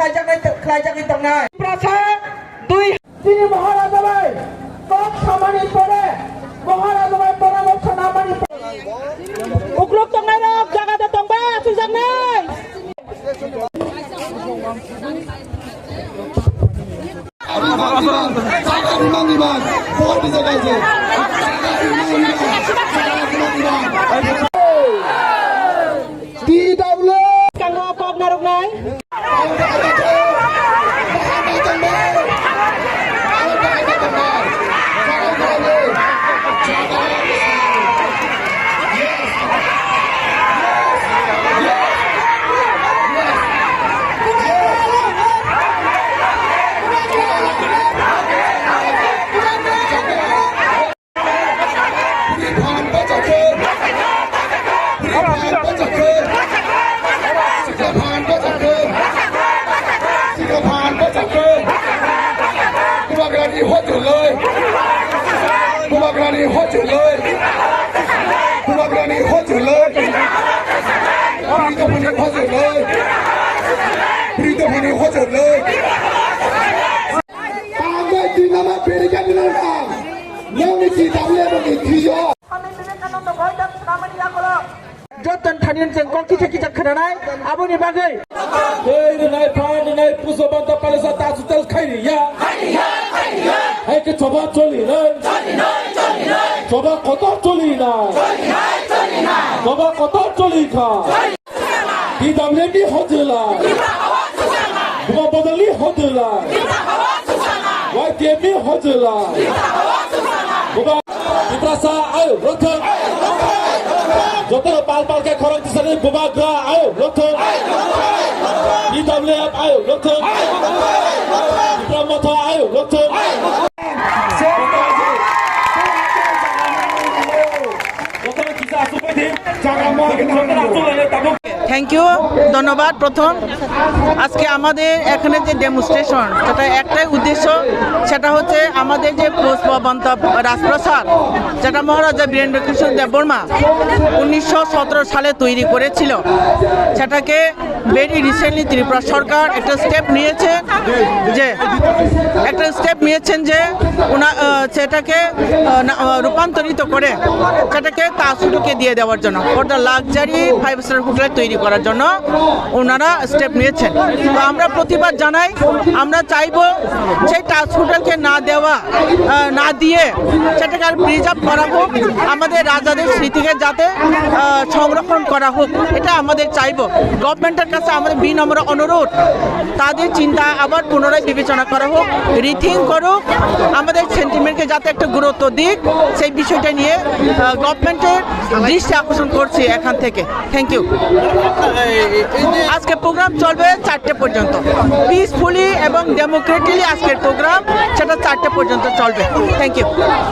খেলাইজাকি তং নাই প্রাসা দুই তিনি মহারাজা ভাই কক সামানি পড়ে মহারাজা ভাই পরামর্শ না উগ্রক তং নাই রক জাগাতে তং বা নাই আরে বাবা বাবা সাইকেল নিমান নিমান কোটি জায়গায় นี้หัวจุดเลยผู้บังคับนี้หัวจุดเลยผู้บังคับนี้หัวจุดเลยพี่ตัวนี้หัวจุดเลยพี่ตัวนี้หัวจุดเลยตามด้วยที่นั่นเป็นกันนั่นค่ะยังมีที่ทำเรื่องนี้ที่ยอ जतन ठानिन जों गंखि थेखि जों खोनानाय आबुनि बागै दै नै फान नै पुसबन्त पालेसा तासुतल Khairiya Khairiya choba choli na. Choba koto choli na. Choba koto choli kha. Di damle bi hodla. Buba bodali hodla. Wai tie bi hodla. Buba ibrasa ayo rotha. যত পাল পালকে খরচ দিছে বুবা গা আয়ো রথন ইডব্লিউএফ আয়ো রথন ব্রহ্মথ আয়ো রথন থ্যাংক ইউ ধন্যবাদ। প্রথম, আজকে আমাদের এখানে যে ডেমনস্ট্রেশন সেটা একটাই উদ্দেশ্য, সেটা হচ্ছে আমাদের যে পুষ্পবন্ত রাজপ্রসাদ, যেটা মহারাজা বীরেন্দ্র কৃষ্ণ দেববর্মা উনিশশো সতেরো সালে তৈরি করেছিল। সেটাকে ভেরি রিসেন্টলি ত্রিপুরা সরকার একটা স্টেপ নিয়েছে যে, একটা স্টেপ নিয়েছেন যে, ওনা সেটাকে রূপান্তরিত করে সেটাকে তাজহুডকে দিয়ে দেওয়ার জন্য the luxury five star hotel তৈরি করার জন্য ওনারা স্টেপ নিয়েছেন। তো আমরা প্রতিবাদ জানাই, আমরা চাইব সেই তাজ হোটেলকে না দেওয়া না দিয়ে সেটাকে আর প্রিজার্ভ করা হোক, আমাদের রাজাদের স্মৃতিকে যাতে সংরক্ষণ করা হোক, এটা আমাদের চাইব। গভর্নমেন্টের কাছে আমাদের বিনম্র অনুরোধ, তাদের চিন্তা আবার পুনরায় বিবেচনা করা হোক রিথিং করুক, আমাদের সেন্টিমেন্টকে যাতে একটা গুরুত্ব দিক, সেই বিষয়টা নিয়ে গভর্নমেন্টের দৃষ্টি আকর্ষণ করছি এখান থেকে। থ্যাংক ইউ আজকে প্রোগ্রাম চলবে চারটে পর্যন্ত। পিসফুলি এবং ডেমোক্রেটিকলি আজকের প্রোগ্রাম সেটা চারটে পর্যন্ত চলবে। Thank you